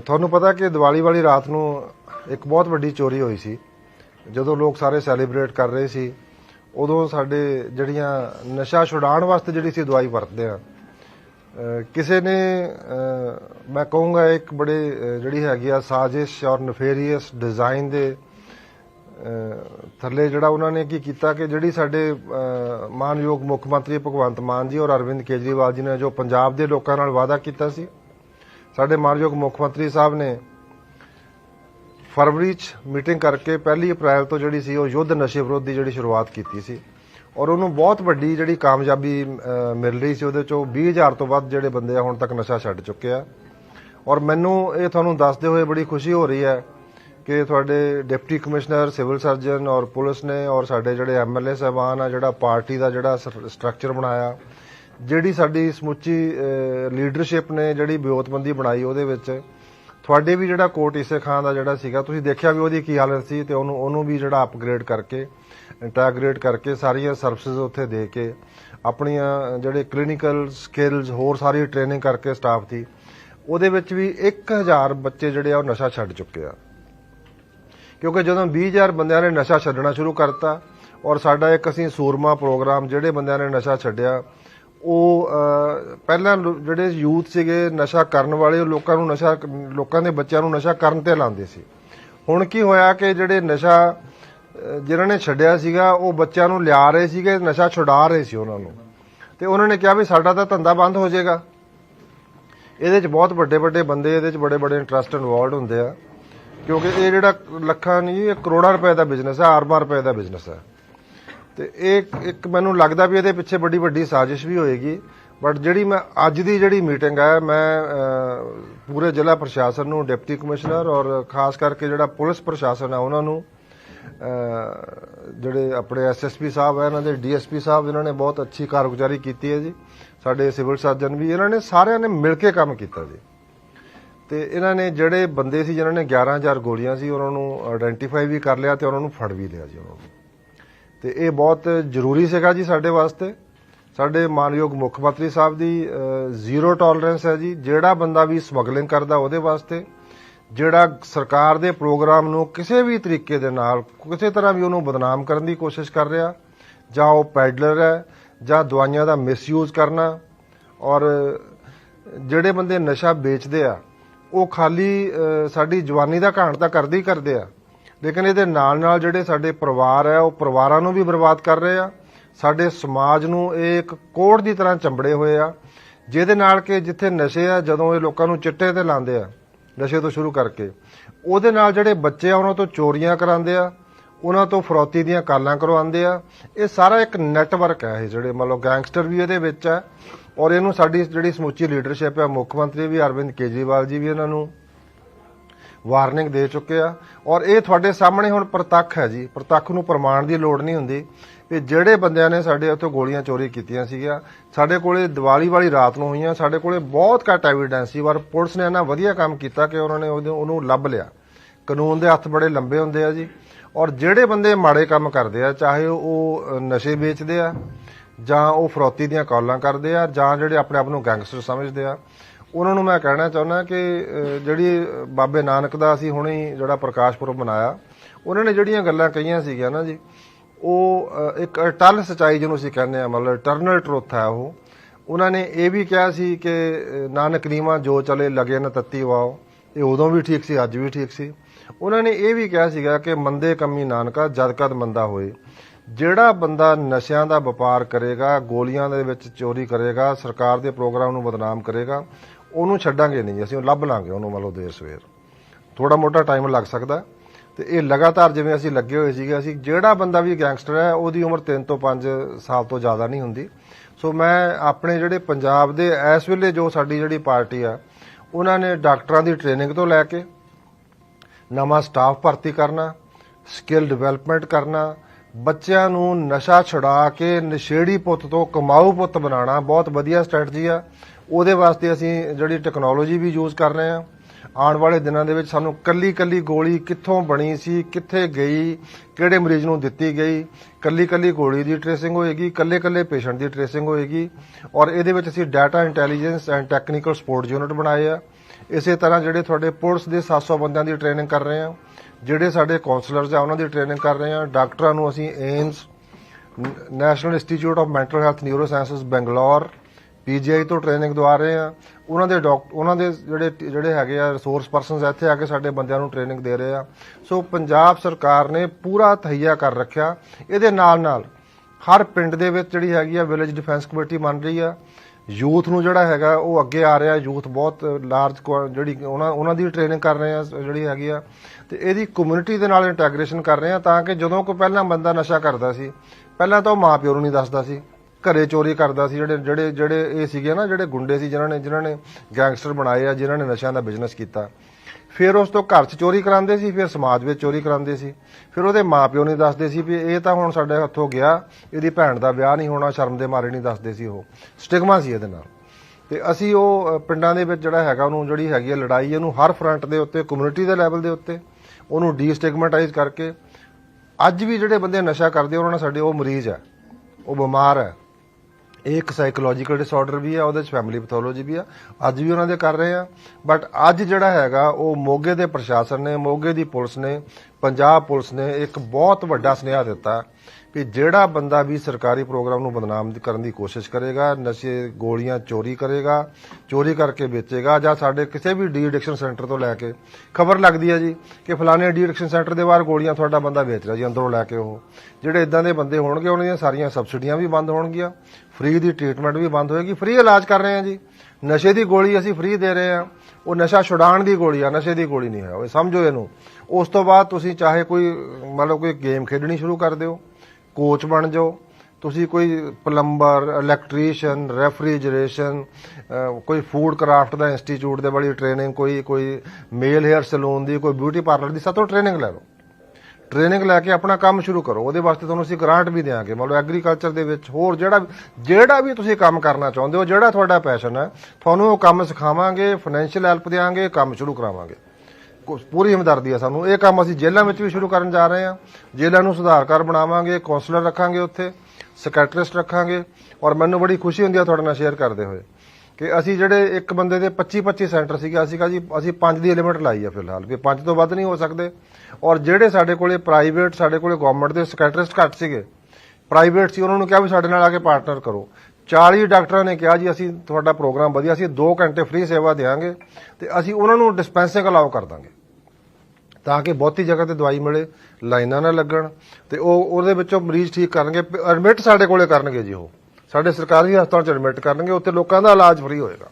ਤੁਹਾਨੂੰ ਪਤਾ ਕਿ ਦੀਵਾਲੀ ਵਾਲੀ ਰਾਤ ਨੂੰ ਇੱਕ ਬਹੁਤ ਵੱਡੀ ਚੋਰੀ ਹੋਈ ਸੀ। ਜਦੋਂ ਲੋਕ ਸਾਰੇ ਸੈਲੀਬ੍ਰੇਟ ਕਰ ਰਹੇ ਸੀ, ਉਦੋਂ ਸਾਡੇ ਜਿਹੜੀਆਂ ਨਸ਼ਾ ਛੁਡਾਉਣ ਵਾਸਤੇ ਜਿਹੜੀ ਸੀ ਦਵਾਈ ਵਰਤਦੇ ਆ ਕਿਸੇ ਨੇ ਮੈਂ ਕਹੂੰਗਾ ਇੱਕ ਬੜੇ ਜਿਹੜੀ ਹੈਗੀ ਆ ਸਾਜ਼ਿਸ਼ ਔਰ ਨਫੇਰੀਅਸ ਡਿਜ਼ਾਈਨ ਦੇ ਥੱਲੇ ਜਿਹੜਾ ਉਹਨਾਂ ਨੇ ਕੀ ਕੀਤਾ ਕਿ ਜਿਹੜੀ ਸਾਡੇ ਮਾਨਯੋਗ ਮੁੱਖ ਮੰਤਰੀ ਭਗਵੰਤ ਮਾਨ ਜੀ ਔਰ ਅਰਵਿੰਦ ਕੇਜਰੀਵਾਲ ਜੀ ਨੇ ਜੋ ਪੰਜਾਬ ਦੇ ਲੋਕਾਂ ਨਾਲ ਵਾਅਦਾ ਕੀਤਾ ਸੀ ਸਾਡੇ ਮਾਨਯੋਗ ਮੁੱਖ ਮੰਤਰੀ ਸਾਹਿਬ ਨੇ ਫਰਵਰੀ 'ਚ ਮੀਟਿੰਗ ਕਰਕੇ ਪਹਿਲੀ ਅਪ੍ਰੈਲ ਤੋਂ ਜਿਹੜੀ ਸੀ ਉਹ ਯੁੱਧ ਨਸ਼ੇ ਵਿਰੋਧ ਦੀ ਜਿਹੜੀ ਸ਼ੁਰੂਆਤ ਕੀਤੀ ਸੀ ਔਰ ਉਹਨੂੰ ਬਹੁਤ ਵੱਡੀ ਜਿਹੜੀ ਕਾਮਯਾਬੀ ਮਿਲ ਰਹੀ ਸੀ ਉਹਦੇ ਚੋਂ 20000 ਤੋਂ ਵੱਧ ਜਿਹੜੇ ਬੰਦੇ ਆ ਹੁਣ ਤੱਕ ਨਸ਼ਾ ਛੱਡ ਚੁੱਕੇ ਆ। ਔਰ ਮੈਨੂੰ ਇਹ ਤੁਹਾਨੂੰ ਦੱਸਦੇ ਹੋਏ ਬੜੀ ਖੁਸ਼ੀ ਹੋ ਰਹੀ ਹੈ ਕਿ ਤੁਹਾਡੇ ਡਿਪਟੀ ਕਮਿਸ਼ਨਰ, ਸਿਵਲ ਸਰਜਨ ਔਰ ਪੁਲਿਸ ਨੇ ਔਰ ਸਾਡੇ ਜਿਹੜੇ ਐਮਐਲਏ ਸਾਹਿਬਾਨ ਆ, ਜਿਹੜਾ ਪਾਰਟੀ ਦਾ ਜਿਹੜਾ ਸਟਰਕਚਰ ਬਣਾਇਆ ਜਿਹੜੀ ਸਾਡੀ ਸਮੁੱਚੀ ਲੀਡਰਸ਼ਿਪ ਨੇ ਜਿਹੜੀ ਵਿਉਂਤਬੰਦੀ ਬਣਾਈ ਉਹਦੇ ਵਿੱਚ, ਤੁਹਾਡੇ ਵੀ ਜਿਹੜਾ ਕੋਟ ਇਸੇ ਖਾਨ ਦਾ ਜਿਹੜਾ ਸੀਗਾ, ਤੁਸੀਂ ਦੇਖਿਆ ਵੀ ਉਹਦੀ ਕੀ ਹਾਲਤ ਸੀ ਤੇ ਉਹਨੂੰ ਉਹਨੂੰ ਵੀ ਜਿਹੜਾ ਅਪਗ੍ਰੇਡ ਕਰਕੇ ਇੰਟੈਗ੍ਰੇਟ ਕਰਕੇ ਸਾਰੀਆਂ ਸਰਵਿਸਿਜ਼ ਉੱਥੇ ਦੇ ਕੇ, ਆਪਣੀਆਂ ਜਿਹੜੇ ਕਲੀਨਿਕਲ ਸਕਿੱਲਸ ਹੋਰ ਸਾਰੀ ਟ੍ਰੇਨਿੰਗ ਕਰਕੇ ਸਟਾਫ ਦੀ, ਉਹਦੇ ਵਿੱਚ ਵੀ 1000 ਬੱਚੇ ਜਿਹੜੇ ਆ ਉਹ ਨਸ਼ਾ ਛੱਡ ਚੁੱਕੇ ਆ। ਕਿਉਂਕਿ ਜਦੋਂ 20000 ਬੰਦਿਆਂ ਨੇ ਨਸ਼ਾ ਛੱਡਣਾ ਸ਼ੁਰੂ ਕਰਤਾ, ਔਰ ਸਾਡਾ ਇੱਕ ਅਸੀਂ ਸੂਰਮਾ ਪ੍ਰੋਗਰਾਮ ਜਿਹੜੇ ਬੰਦਿਆਂ ਨੇ ਨਸ਼ਾ ਛੱਡਿਆ ਉਹ ਪਹਿਲਾਂ ਜਿਹੜੇ ਯੂਥ ਸੀਗੇ ਨਸ਼ਾ ਕਰਨ ਵਾਲੇ ਉਹ ਲੋਕਾਂ ਨੂੰ ਨਸ਼ਾ ਲੋਕਾਂ ਦੇ ਬੱਚਿਆਂ ਨੂੰ ਨਸ਼ਾ ਕਰਨ ਤੇ ਲਾਉਂਦੇ ਸੀ। ਹੁਣ ਕੀ ਹੋਇਆ ਕਿ ਜਿਹੜੇ ਨਸ਼ਾ ਅਹ, ਜਿਨ੍ਹਾਂ ਨੇ ਛੱਡਿਆ ਸੀਗਾ ਉਹ ਬੱਚਿਆਂ ਨੂੰ ਲਿਆ ਰਹੇ ਸੀਗੇ ਨਸ਼ਾ ਛੁਡਾ ਰਹੇ ਸੀ ਉਹਨਾਂ ਨੂੰ। ਤੇ ਉਹਨਾਂ ਨੇ ਕਿਹਾ ਵੀ ਸਾਡਾ ਤਾਂ ਧੰਦਾ ਬੰਦ ਹੋ ਜਾਏਗਾ। ਇਹਦੇ ਚ ਬਹੁਤ ਵੱਡੇ ਵੱਡੇ ਬੰਦੇ ਇਹਦੇ ਚ ਬੜੇ ਬੜੇ ਇੰਟਰਸਟ ਇਨਵੋਲਡ ਹੁੰਦੇ ਆ। ਕਿਉਂਕਿ ਇਹ ਜਿਹੜਾ ਲੱਖਾਂ ਨਹੀਂ ਇਹ ਕਰੋੜਾਂ ਰੁਪਏ ਦਾ ਬਿਜ਼ਨਸ ਹੈ ਅਰਬਾਂ ਰੁਪਏ ਦਾ ਬਿਜ਼ਨਸ ਹੈ ਤੇ ਇਹ ਇੱਕ ਮੈਨੂੰ ਲੱਗਦਾ ਵੀ ਇਹਦੇ ਪਿੱਛੇ ਬੜੀ ਵੱਡੀ ਸਾਜ਼ਿਸ਼ ਵੀ ਹੋਏਗੀ। ਬਟ ਜਿਹੜੀ ਮੈਂ ਅੱਜ ਦੀ ਜਿਹੜੀ ਮੀਟਿੰਗ ਹੈ ਮੈਂ ਪੂਰੇ ਜ਼ਿਲ੍ਹਾ ਪ੍ਰਸ਼ਾਸਨ ਨੂੰ, ਡਿਪਟੀ ਕਮਿਸ਼ਨਰ ਔਰ ਖਾਸ ਕਰਕੇ ਜਿਹੜਾ ਪੁਲਿਸ ਪ੍ਰਸ਼ਾਸਨ ਹੈ ਉਹਨਾਂ ਨੂੰ ਜਿਹੜੇ ਆਪਣੇ ਐਸਐਸਪੀ ਸਾਹਿਬ ਹੈ ਇਹਨਾਂ ਦੇ ਡੀਐਸਪੀ ਸਾਹਿਬ, ਇਹਨਾਂ ਨੇ ਬਹੁਤ ਅੱਛੀ ਕਾਰਗੁਜ਼ਾਰੀ ਕੀਤੀ ਹੈ ਜੀ। ਸਾਡੇ ਸਿਵਲ ਸਰਜਨ ਵੀ, ਇਹਨਾਂ ਨੇ ਸਾਰਿਆਂ ਨੇ ਮਿਲ ਕੇ ਕੰਮ ਕੀਤਾ ਜੀ। ਤੇ ਇਹਨਾਂ ਨੇ ਜਿਹੜੇ ਬੰਦੇ ਸੀ, ਜਿਨ੍ਹਾਂ ਨੇ 11000 ਗੋਲੀਆਂ ਸੀ, ਉਹਨਾਂ ਨੂੰ ਆਇਡੈਂਟੀਫਾਈ ਵੀ ਕਰ ਲਿਆ ਤੇ ਉਹਨਾਂ ਨੂੰ ਫੜ ਵੀ ਲਿਆ ਜੀ ਉਹਨਾਂ ਨੂੰ। ਤੇ ਇਹ ਬਹੁਤ ਜ਼ਰੂਰੀ ਸੀਗਾ ਜੀ ਸਾਡੇ ਵਾਸਤੇ। ਸਾਡੇ ਮਾਨਯੋਗ ਮੁੱਖ ਮੰਤਰੀ ਸਾਹਿਬ ਦੀ ਜ਼ੀਰੋ ਟੋਲਰੈਂਸ ਹੈ ਜੀ। ਜਿਹੜਾ ਬੰਦਾ ਵੀ ਸਮਗਲਿੰਗ ਕਰਦਾ ਉਹਦੇ ਵਾਸਤੇ, ਜਿਹੜਾ ਸਰਕਾਰ ਦੇ ਪ੍ਰੋਗਰਾਮ ਨੂੰ ਕਿਸੇ ਵੀ ਤਰੀਕੇ ਦੇ ਨਾਲ, ਕਿਸੇ ਤਰ੍ਹਾਂ ਵੀ ਉਹਨੂੰ ਬਦਨਾਮ ਕਰਨ ਦੀ ਕੋਸ਼ਿਸ਼ ਕਰ ਰਿਹਾ, ਜਾਂ ਉਹ ਪੈਡਲਰ ਹੈ, ਜਾਂ ਦਵਾਈਆਂ ਦਾ ਮਿਸਯੂਜ਼ ਕਰਨਾ, ਔਰ ਜਿਹੜੇ ਬੰਦੇ ਨਸ਼ਾ ਵੇਚਦੇ ਆ, ਉਹ ਖਾਲੀ ਸਾਡੀ ਜਵਾਨੀ ਦਾ ਘਾਣ ਤਾਂ ਕਰਦੇ ਹੀ ਕਰਦੇ ਆ। ਲੇਕਿਨ ਇਹਦੇ ਨਾਲ ਨਾਲ ਜਿਹੜੇ ਸਾਡੇ ਪਰਿਵਾਰ ਹੈ, ਉਹ ਪਰਿਵਾਰਾਂ ਨੂੰ ਵੀ ਬਰਬਾਦ ਕਰ ਰਹੇ ਆ। ਸਾਡੇ ਸਮਾਜ ਨੂੰ ਇਹ ਇੱਕ ਕੋੜ ਦੀ ਤਰ੍ਹਾਂ ਚੰਬੜੇ ਹੋਏ ਆ, ਜਿਹਦੇ ਨਾਲ ਕਿ ਜਿੱਥੇ ਨਸ਼ੇ ਆ, ਜਦੋਂ ਇਹ ਲੋਕਾਂ ਨੂੰ ਚਿੱਟੇ ਤੇ ਲਾਉਂਦੇ ਆ, ਨਸ਼ੇ ਤੋਂ ਸ਼ੁਰੂ ਕਰਕੇ। ਉਹਦੇ ਨਾਲ ਜਿਹੜੇ ਬੱਚੇ ਆ, ਉਹਨਾਂ ਤੋਂ ਚੋਰੀਆਂ ਕਰਾਉਂਦੇ ਆ, ਉਹਨਾਂ ਤੋਂ ਫਰੋਤੀ ਦੀਆਂ ਕਾਲਾਂ ਕਰਵਾਉਂਦੇ ਆ। ਇਹ ਸਾਰਾ ਇੱਕ ਨੈਟਵਰਕ ਹੈ ਇਹ ਜਿਹੜੇ ਮੰਨ ਲਓ ਗੈਂਗਸਟਰ ਵੀ ਇਹਦੇ ਵਿੱਚ ਹੈ, ਔਰ ਇਹਨੂੰ ਸਾਡੀ ਜਿਹੜੀ ਸਮੁੱਚੀ ਲੀਡਰਸ਼ਿਪ ਹੈ, ਮੁੱਖ ਮੰਤਰੀ ਵੀ ਅਰਵਿੰਦ ਕੇਜਰੀਵਾਲ ਜੀ ਵੀ ਇਹਨਾਂ ਨੂੰ ਵਾਰਨਿੰਗ ਦੇ ਚੁੱਕੇ ਆ। ਔਰ ਇਹ ਤੁਹਾਡੇ ਸਾਹਮਣੇ ਹੁਣ ਪ੍ਰਤੱਖ ਹੈ ਜੀ। ਪ੍ਰਤੱਖ ਨੂੰ ਪ੍ਰਮਾਣ ਦੀ ਲੋੜ ਨਹੀਂ ਹੁੰਦੀ ਵੀ ਜਿਹੜੇ ਬੰਦਿਆਂ ਨੇ ਸਾਡੇ ਉੱਤੇ ਗੋਲੀਆਂ ਚੋਰੀ ਕੀਤੀਆਂ ਸੀਗੀਆਂ। ਸਾਡੇ ਕੋਲੇ ਦੀਵਾਲੀ ਵਾਲੀ ਰਾਤ ਨੂੰ ਹੋਈਆਂ। ਸਾਡੇ ਕੋਲੇ ਬਹੁਤ ਘੱਟ ਐਵੀਡੈਂਸ ਸੀ। ਪਰ ਪੁਲਿਸ ਨੇ ਇਹਨਾਂ ਵਧੀਆ ਕੰਮ ਕੀਤਾ ਕਿ ਉਹਨਾਂ ਨੇ ਉਹਦੇ- ਉਹਨੂੰ ਲੱਭ ਲਿਆ। ਕਾਨੂੰਨ ਦੇ ਹੱਥ ਬੜੇ ਲੰਬੇ ਹੁੰਦੇ ਆ ਜੀ। ਔਰ ਜਿਹੜੇ ਬੰਦੇ ਮਾੜੇ ਕੰਮ ਕਰਦੇ ਆ, ਚਾਹੇ ਉਹ ਨਸ਼ੇ ਵੇਚਦੇ ਆ ਜਾਂ ਉਹ ਫਰੋਤੀ ਦੀਆਂ ਕਾਲਾਂ ਕਰਦੇ ਆ ਜਾਂ ਜਿਹੜੇ ਆਪਣੇ ਆਪ ਨੂੰ ਗੈਂਗਸਟਰ ਸਮਝਦੇ ਆ ਉਹਨਾਂ ਨੂੰ ਮੈਂ ਕਹਿਣਾ ਚਾਹੁੰਦਾ ਕਿ ਜਿਹੜੀ ਬਾਬੇ ਨਾਨਕ ਦਾ ਅਸੀਂ ਹੁਣੇ ਜਿਹੜਾ ਪ੍ਰਕਾਸ਼ ਪੁਰਬ ਮਨਾਇਆ, ਉਹਨਾਂ ਨੇ ਜਿਹੜੀਆਂ ਗੱਲਾਂ ਕਹੀਆਂ ਸੀਗੀਆਂ ਨਾ ਜੀ, ਉਹ ਇੱਕ ਅਟਲ ਸਚਾਈ ਜਿਹਨੂੰ ਅਸੀਂ ਕਹਿੰਦੇ ਆ ਮਤਲਬ ਇਟਰਨਲ ਟਰੁੱਥ ਹੈ ਉਹ। ਉਹਨਾਂ ਨੇ ਇਹ ਵੀ ਕਿਹਾ ਸੀ ਕਿ ਨਾਨਕ ਨੀਵਾ ਜੋ ਚਲੇ ਲਗੇ ਨ ਤੱਤੀ ਵਾਓ, ਇਹ ਉਦੋਂ ਵੀ ਠੀਕ ਸੀ, ਅੱਜ ਵੀ ਠੀਕ ਸੀ। ਉਹਨਾਂ ਨੇ ਇਹ ਵੀ ਕਿਹਾ ਸੀਗਾ ਕਿ ਮੰਦੇ ਕੰਮੀ ਨਾਨਕਾ, ਜਦ ਕਦ ਮੰਦਾ ਹੋਏ। ਜਿਹੜਾ ਬੰਦਾ ਨਸ਼ਿਆਂ ਦਾ ਵਪਾਰ ਕਰੇਗਾ, ਗੋਲੀਆਂ ਦੇ ਵਿੱਚ ਚੋਰੀ ਕਰੇਗਾ, ਸਰਕਾਰ ਦੇ ਪ੍ਰੋਗਰਾਮ ਨੂੰ ਬਦਨਾਮ ਕਰੇਗਾ ਉਹਨੂੰ ਛੱਡਾਂਗੇ ਨਹੀਂ, ਅਸੀਂ ਉਹ ਲੱਭ ਲਾਂਗੇ ਉਹਨੂੰ ਮੰਨ ਲਓ ਦੇਰ ਸਵੇਰ। ਥੋੜਾ ਮੋਟਾ ਟਾਈਮ ਲੱਗ ਸਕਦਾ। ਤੇ ਇਹ ਲਗਾਤਾਰ ਜਿਵੇਂ ਅਸੀਂ ਲੱਗੇ ਹੋਏ ਸੀਗੇ, ਅਸੀਂ ਜਿਹੜਾ ਬੰਦਾ ਵੀ ਗੈਂਗਸਟਰ ਹੈ, ਉਹਦੀ ਉਮਰ 3 ਤੋਂ 5 ਸਾਲ ਤੋਂ ਜ਼ਿਆਦਾ ਨਹੀਂ ਹੁੰਦੀ। ਸੋ ਮੈਂ ਆਪਣੇ ਜਿਹੜੇ ਪੰਜਾਬ ਦੇ, ਇਸ ਵੇਲੇ ਜੋ ਸਾਡੀ ਜਿਹੜੀ ਪਾਰਟੀ ਆ, ਉਹਨਾਂ ਨੇ ਡਾਕਟਰਾਂ ਦੀ ਟ੍ਰੇਨਿੰਗ ਤੋਂ ਲੈ ਕੇ ਨਵਾਂ ਸਟਾਫ ਭਰਤੀ ਕਰਨਾ ਸਕਿੱਲ ਡਿਵੈਲਪਮੈਂਟ ਕਰਨਾ ਬੱਚਿਆਂ ਨੂੰ ਨਸ਼ਾ ਛੁਡਾ ਕੇ ਨਸ਼ੇੜੀ ਪੁੱਤ ਤੋਂ ਕਮਾਊ ਪੁੱਤ ਬਣਾਉਣਾ ਬਹੁਤ ਵਧੀਆ ਸਟ੍ਰੈਟਜੀ ਆ। ਉਹਦੇ ਵਾਸਤੇ ਅਸੀਂ ਜਿਹੜੀ ਟੈਕਨੋਲੋਜੀ ਵੀ ਯੂਜ਼ ਕਰ ਰਹੇ ਆ। ਆਉਣ ਵਾਲੇ ਦਿਨਾਂ ਦੇ ਵਿੱਚ ਸਾਨੂੰ ਕੱਲੀ ਕੱਲੀ ਗੋਲੀ ਕਿੱਥੋਂ ਬਣੀ ਸੀ, ਕਿੱਥੇ ਗਈ, ਕਿਹੜੇ ਮਰੀਜ਼ ਨੂੰ ਦਿੱਤੀ ਗਈ ਕੱਲੀ ਕੱਲੀ ਗੋਲੀ ਦੀ ਟ੍ਰੇਸਿੰਗ ਹੋਏਗੀ ਕੱਲੇ ਕੱਲੇ ਪੇਸ਼ੈਂਟ ਦੀ ਟ੍ਰੇਸਿੰਗ ਹੋਏਗੀ। ਔਰ ਇਹਦੇ ਵਿੱਚ ਅਸੀਂ data intelligence and technical support unit ਬਣਾਏ ਆ। ਇਸੇ ਤਰ੍ਹਾਂ ਜਿਹੜੇ ਤੁਹਾਡੇ ਪੁਲਿਸ ਦੇ 700 ਬੰਦਿਆਂ ਦੀ ਟ੍ਰੇਨਿੰਗ ਕਰ ਰਹੇ ਆ ਜਿਹੜੇ ਸਾਡੇ ਕਾਉਂਸਲਰਸ ਆ, ਉਹਨਾਂ ਦੀ ਟ੍ਰੇਨਿੰਗ ਕਰ ਰਹੇ ਆ ਡਾਕਟਰਾਂ ਨੂੰ ਅਸੀਂ AIIMS national institute of mental health neuro sciences Bangalore PGI ਤੋਂ ਟ੍ਰੇਨਿੰਗ ਦਵਾ ਰਹੇ ਆ ਉਹਨਾਂ ਦੇ ਡਾਕਟਰ ਉਹਨਾਂ ਦੇ ਜਿਹੜੇ ਜਿਹੜੇ ਹੈਗੇ ਆ ਰਿਸੋਰਸ ਪਰਸਨਸ ਇੱਥੇ ਆ ਕੇ ਸਾਡੇ ਬੰਦਿਆਂ ਨੂੰ ਟ੍ਰੇਨਿੰਗ ਦੇ ਰਹੇ ਆ ਸੋ ਪੰਜਾਬ ਸਰਕਾਰ ਨੇ ਪੂਰਾ ਤਹਈਆ ਕਰ ਰੱਖਿਆ। ਇਹਦੇ ਨਾਲ ਨਾਲ ਹਰ ਪਿੰਡ ਦੇ ਵਿੱਚ ਜਿਹੜੀ ਹੈਗੀ ਆ ਵਿਲੇਜ ਡਿਫੈਂਸ ਕਮੇਟੀ ਬਣ ਰਹੀ ਆ। ਯੂਥ ਨੂੰ ਜਿਹੜਾ ਹੈਗਾ, ਉਹ ਅੱਗੇ ਆ ਰਿਹਾ, ਯੂਥ ਬਹੁਤ ਲਾਰਜ ਜਿਹੜੀ ਉਹਨਾਂ ਉਹਨਾਂ ਦੀ ਟ੍ਰੇਨਿੰਗ ਕਰ ਰਹੇ ਆ, ਜਿਹੜੀ ਹੈਗੀ ਆ। ਤੇ ਇਹਦੀ ਕਮਿਊਨਿਟੀ ਦੇ ਨਾਲ ਇੰਟੈਗ੍ਰੇਸ਼ਨ ਕਰ ਰਹੇ ਆ, ਤਾਂ ਕਿ ਜਦੋਂ ਕੋਈ ਪਹਿਲਾਂ ਬੰਦਾ ਨਸ਼ਾ ਕਰਦਾ ਸੀ, ਪਹਿਲਾਂ ਤਾਂ ਉਹ ਮਾਂ ਪਿਓ ਨੂੰ ਨਹੀਂ ਦੱਸਦਾ ਸੀ, ਘਰੇ ਚੋਰੀ ਕਰਦਾ ਸੀ, ਜਿਹੜੇ ਜਿਹੜੇ ਜਿਹੜੇ ਇਹ ਸੀਗੇ ਨਾ, ਜਿਹੜੇ ਗੁੰਡੇ ਸੀ, ਜਿਨ੍ਹਾਂ ਨੇ ਜਿਨ੍ਹਾਂ ਨੇ ਗੈਂਗਸਟਰ ਬਣਾਏ ਆ, ਜਿਨ੍ਹਾਂ ਨੇ ਨਸ਼ਿਆਂ ਦਾ ਬਿਜ਼ਨਸ ਕੀਤਾ। ਫਿਰ ਉਸ ਤੋਂ ਘਰ 'ਚ ਚੋਰੀ ਕਰਾਉਂਦੇ ਸੀ, ਫਿਰ ਸਮਾਜ ਵਿੱਚ ਚੋਰੀ ਕਰਾਉਂਦੇ ਸੀ। ਫਿਰ ਉਹਦੇ ਮਾਪਿਓ ਨਹੀਂ ਦੱਸਦੇ ਸੀ ਵੀ ਇਹ ਤਾਂ ਹੁਣ ਸਾਡੇ ਹੱਥੋਂ ਗਿਆ, ਇਹਦੀ ਭੈਣ ਦਾ ਵਿਆਹ ਨਹੀਂ ਹੋਣਾ, ਸ਼ਰਮ ਦੇ ਮਾਰੇ ਨਹੀਂ ਦੱਸਦੇ ਸੀ ਉਹ। ਸਟਿਗਮਾ ਸੀ ਇਹਦੇ ਨਾਲ। ਤੇ ਅਸੀਂ ਉਹ ਪਿੰਡਾਂ ਦੇ ਵਿੱਚ ਜਿਹੜਾ ਹੈਗਾ, ਉਹਨੂੰ ਜਿਹੜੀ ਹੈਗੀ ਹੈ ਲੜਾਈ ਇਹਨੂੰ ਹਰ ਫਰੰਟ ਦੇ ਉੱਤੇ ਕਮਿਊਨਿਟੀ ਦੇ ਲੈਵਲ ਦੇ ਉੱਤੇ, ਉਹਨੂੰ ਡੀਸਟਿਗਮੈਟਾਈਜ਼ ਕਰਕੇ, ਅੱਜ ਵੀ ਜਿਹੜੇ ਬੰਦੇ ਨਸ਼ਾ ਕਰਦੇ, ਉਹਨਾਂ ਨਾਲ ਸਾਡੇ ਉਹ ਮਰੀਜ਼ ਹੈ, ਉਹ ਬਿਮਾਰ ਹੈ। ਇਹ ਇੱਕ ਸਾਈਕੋਲੋਜੀਕਲ ਡਿਸਆਰਡਰ ਵੀ ਆ, ਉਹਦੇ ਚ ਫੈਮਿਲੀ ਪੈਥੋਲੋਜੀ ਵੀ ਆ। ਅੱਜ ਵੀ ਉਹਨਾਂ ਦੇ ਕਰ ਰਹੇ ਆ। ਬਟ ਅੱਜ ਜਿਹੜਾ ਹੈਗਾ, ਉਹ ਮੋਗੇ ਦੇ ਪ੍ਰਸ਼ਾਸਨ ਨੇ, ਮੋਗੇ ਦੀ ਪੁਲਿਸ ਨੇ, ਪੰਜਾਬ ਪੁਲਿਸ ਨੇ ਇੱਕ ਬਹੁਤ ਵੱਡਾ ਸੁਨੇਹਾ ਦਿੱਤਾ। ਕਿ ਜਿਹੜਾ ਬੰਦਾ ਵੀ ਸਰਕਾਰੀ ਪ੍ਰੋਗਰਾਮ ਨੂੰ ਬਦਨਾਮ ਕਰਨ ਦੀ ਕੋਸ਼ਿਸ਼ ਕਰੇਗਾ, ਨਸ਼ੇ ਗੋਲੀਆਂ ਚੋਰੀ ਕਰੇਗਾ, ਚੋਰੀ ਕਰਕੇ ਵੇਚੇਗਾ ਜਾਂ ਸਾਡੇ ਕਿਸੇ ਵੀ ਡੀ ਐਡਿਕਸ਼ਨ ਸੈਂਟਰ ਤੋਂ ਲੈ ਕੇ, ਖਬਰ ਲੱਗਦੀ ਹੈ ਜੀ ਕਿ ਫਲਾਣੇ ਡੀ ਐਡਿਕਸ਼ਨ ਸੈਂਟਰ ਦੇ ਬਾਹਰ ਗੋਲੀਆਂ ਤੁਹਾਡਾ ਬੰਦਾ ਵੇਚ ਰਿਹਾ ਜੀ, ਅੰਦਰੋਂ ਲੈ ਕੇ ਉਹ। ਜਿਹੜੇ ਇਦਾਂ ਦੇ ਬੰਦੇ ਹੋਣਗੇ ਉਹਨਾਂ ਦੀਆਂ ਸਾਰੀਆਂ ਸਬਸਿਡੀਆਂ ਵੀ ਬੰਦ ਹੋਣਗੀਆਂ, ਫ੍ਰੀ ਦੀ ਟ੍ਰੀਟਮੈਂਟ ਵੀ ਬੰਦ ਹੋਏਗੀ, ਫ੍ਰੀ ਇਲਾਜ ਕਰ ਰਹੇ ਹਾਂ ਜੀ। ਨਸ਼ੇ ਦੀ ਗੋਲੀ ਅਸੀਂ ਫ੍ਰੀ ਦੇ ਰਹੇ ਹਾਂ, ਉਹ ਨਸ਼ਾ ਛੁਡਾਉਣ ਦੀ ਗੋਲੀ ਆ, ਨਸ਼ੇ ਦੀ ਗੋਲੀ ਨਹੀਂ ਹੈ ਉਹ ਸਮਝੋ ਇਹਨੂੰ। ਉਸ ਤੋਂ ਬਾਅਦ ਤੁਸੀਂ ਚਾਹੇ ਕੋਈ ਮਤਲਬ ਕੋਈ ਗੇਮ ਖੇਡਣੀ ਸ਼ੁਰੂ ਕਰ ਦਿਓ। ਕੋਚ ਬਣ ਜਾਓ। ਤੁਸੀਂ ਕੋਈ ਪਲੰਬਰ ਇਲੈਕਟ੍ਰੀਸ਼ੀਅਨ ਰੈਫਰੀਜਰੇਸ਼ਨ ਕੋਈ ਫੂਡ ਕਰਾਫਟ ਦਾ ਇੰਸਟੀਚਿਊਟ ਦੇ ਵਾਲੀ ਟ੍ਰੇਨਿੰਗ ਕੋਈ ਕੋਈ ਮੇਲ ਹੇਅਰ ਸਲੂਨ ਦੀ, ਕੋਈ ਬਿਊਟੀ ਪਾਰਲਰ ਦੀ ਸਭ ਤੋਂ ਟ੍ਰੇਨਿੰਗ ਲੈ ਲਓ। ਟ੍ਰੇਨਿੰਗ ਲੈ ਕੇ ਆਪਣਾ ਕੰਮ ਸ਼ੁਰੂ ਕਰੋ। ਉਹਦੇ ਵਾਸਤੇ ਤੁਹਾਨੂੰ ਅਸੀਂ ਗ੍ਰਾਂਟ ਵੀ ਦੇਵਾਂਗੇ ਮਤਲਬ ਐਗਰੀਕਲਚਰ ਦੇ ਵਿੱਚ ਹੋਰ ਜਿਹੜਾ ਜਿਹੜਾ ਵੀ ਤੁਸੀਂ ਕੰਮ ਕਰਨਾ ਚਾਹੁੰਦੇ ਹੋ, ਜਿਹੜਾ ਤੁਹਾਡਾ ਪੈਸ਼ਨ ਹੈ, ਤੁਹਾਨੂੰ ਉਹ ਕੰਮ ਸਿਖਾਵਾਂਗੇ ਫਾਈਨੈਂਸ਼ੀਅਲ ਹੈਲਪ ਦੇਵਾਂਗੇ ਕੰਮ ਸ਼ੁਰੂ ਕਰਾਵਾਂਗੇ। ਕੋ- ਪੂਰੀ ਹਮਦਰਦੀ ਆ ਸਾਨੂੰ। ਇਹ ਕੰਮ ਅਸੀਂ ਜੇਲ੍ਹਾਂ ਵਿੱਚ ਵੀ ਸ਼ੁਰੂ ਕਰਨ ਜਾ ਰਹੇ ਹਾਂ। ਜੇਲ੍ਹਾਂ ਨੂੰ ਸੁਧਾਰ ਕਰ ਬਣਾਵਾਂਗੇ ਕਾਉਂਸਲਰ ਰੱਖਾਂਗੇ ਉੱਥੇ ਸਕੈਟਰਿਸਟ ਰੱਖਾਂਗੇ ਔਰ ਮੈਨੂੰ ਬੜੀ ਖੁਸ਼ੀ ਹੁੰਦੀ ਆ ਤੁਹਾਡੇ ਨਾਲ ਸ਼ੇਅਰ ਕਰਦੇ ਹੋਏ ਕਿ ਅਸੀਂ ਜਿਹੜੇ ਇੱਕ ਬੰਦੇ ਦੇ 25 25 ਸੈਂਟਰ ਸੀਗੇ, ਅਸੀਂ ਕਹਾ ਜੀ, ਅਸੀਂ ਪੰਜ ਦੀ ਲਿਮਿਟ ਲਾਈ ਹੈ ਫਿਲਹਾਲ ਵੀ ਪੰਜ ਤੋਂ ਵੱਧ ਨਹੀਂ ਹੋ ਸਕਦੇ। ਔਰ ਜਿਹੜੇ ਸਾਡੇ ਕੋਲੇ ਪ੍ਰਾਈਵੇਟ ਸਾਡੇ ਕੋਲੇ ਗਵਰਨਮੈਂਟ ਦੇ ਸਕੈਟਰਿਸਟ ਘੱਟ ਸੀਗੇ ਪ੍ਰਾਈਵੇਟ ਸੀ, ਉਹਨਾਂ ਨੂੰ ਕਿਹਾ ਵੀ ਸਾਡੇ ਨਾਲ ਆ ਕੇ ਪਾਰਟਨਰ ਕਰੋ। 40 ਡਾਕਟਰਾਂ ਨੇ ਕਿਹਾ ਜੀ, ਅਸੀਂ ਤੁਹਾਡਾ ਪ੍ਰੋਗਰਾਮ ਵਧੀਆ, ਅਸੀਂ 2 ਘੰਟੇ ਫ੍ਰੀ ਸੇਵਾ ਦੇਵਾਂਗੇ ਤੇ ਅਸੀਂ ਉਹਨਾਂ ਨੂੰ ਡਿਸਪੈਂਸਿੰਗ ਅਲਾਉ ਕਰ ਦਾਂਗੇ ਤਾਂ ਕਿ ਬਹੁਤੀ ਜਗ੍ਹਾ ਤੇ ਦਵਾਈ ਮਿਲੇ, ਲਾਈਨਾਂ ਨਾ ਲੱਗਣ ਤੇ ਉਹ ਉਹਦੇ ਵਿੱਚੋਂ ਮਰੀਜ਼ ਠੀਕ ਕਰਨਗੇ ਐਡਮਿਟ ਸਾਡੇ ਕੋਲੇ ਕਰਨਗੇ ਜੀ ਉਹ। ਸਾਡੇ ਸਰਕਾਰੀ ਹਸਪਤਾਲ ਚ ਐਡਮਿਟ ਕਰਨਗੇ, ਉੱਥੇ ਲੋਕਾਂ ਦਾ ਇਲਾਜ ਫ੍ਰੀ ਹੋਏਗਾ।